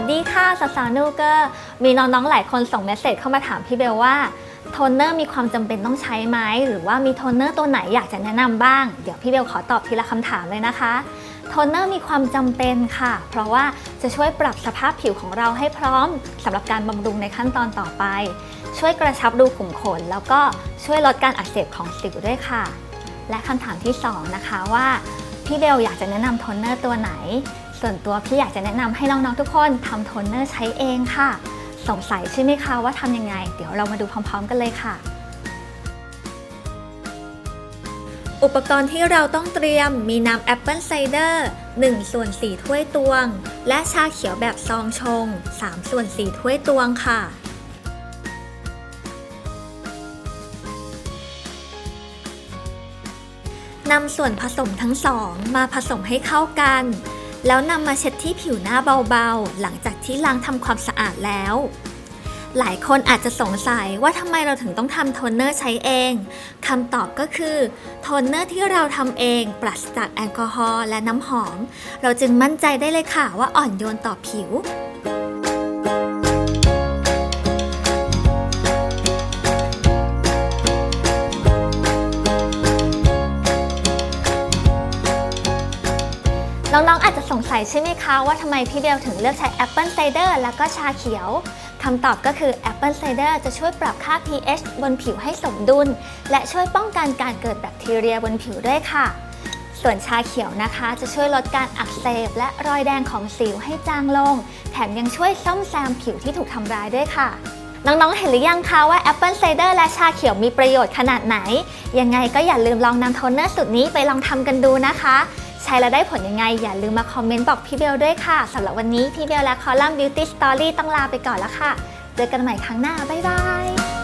สดีค่ะสาวๆนูเกอร์มีน้องๆหลายคนส่งเมสเซจเข้ามาถามพี่เบลว่าโทนเนอร์มีความจำเป็นต้องใช้ไหมหรือว่ามีโทนเนอร์ตัวไหนอยากจะแนะนำบ้าง เดี๋ยวพี่เบลขอตอบทีละคำถามเลยนะคะโทนเนอร์มีความจำเป็นค่ะ เพราะว่าจะช่วยปรับสภาพผิวของเราให้พร้อมสำหรับการบำรุงในขั้นตอนต่อไป ช่วยกระชับรูขุมขน แล้วก็ช่วยลดการอักเสบของสิวด้วยค่ะ และคำถามที่สองนะคะว่าพี่เบลอยากจะแนะนำโทนเนอร์ตัวไหน ส่วนตัวพี่อยากจะแนะนำให้น้องๆทุกคนทำโทนเนอร์ใช้เองค่ะ สงสัยใช่ไหมคะว่าทำยังไง เดี๋ยวเรามาดูพร้อม ๆ กันเลยค่ะ อุปกรณ์ที่เราต้องเตรียมมีน้ำแอปเปิลไซเดอร์1ส่วน4ถ้วยตวง และชาเขียวแบบซองชง3ส่วน4ถ้วยตวงค่ะนำส่วนผสมทั้งสองมาผสมให้เข้ากัน แล้วนำมาเช็ดที่ผิวหน้าเบาๆ หลังจากที่ล้างทำความสะอาดแล้ว หลายคนอาจจะสงสัยว่าทำไมเราถึงต้องทำโทนเนอร์ใช้เอง คำตอบก็คือ โทนเนอร์ที่เราทำเองปราศจากแอลกอฮอล์และน้ำหอม เราจึงมั่นใจได้เลยค่ะว่าอ่อนโยนต่อผิว น้องๆ อาจจะสงสัยใช่ไหมคะว่าทำไมพี่เบลถึงเลือกใช้แอปเปิลไซเดอร์แล้วก็ชาเขียวคำตอบก็คือแอปเปิลไซเดอร์จะช่วยปรับค่า pH บนผิวให้สมดุล และช่วยป้องกันการเกิดแบคทีเรียบนผิวด้วยค่ะ ส่วนชาเขียวนะคะ จะช่วยลดการอักเสบและรอยแดงของสิวให้จางลง แถมยังช่วยซ่อมแซมผิวที่ถูกทำร้ายด้วยค่ะน้องๆ เห็นหรือยังคะว่าแอปเปิลไซเดอร์และชาเขียวมีประโยชน์ขนาดไหน ยังไงก็อย่าลืมลองนำโทนเนอร์สูตรนี้ไปลองทำกันดูนะคะ ใช้แล้วได้ผลยังไง อย่าลืมมาคอมเมนต์บอกพี่เบลด้วยค่ะสำหรับวันนี้พี่เบลและคอลัมน์ Beauty Story ต้องลาไปก่อนแล้วค่ะ เจอกันใหม่ครั้งหน้า บ๊ายบาย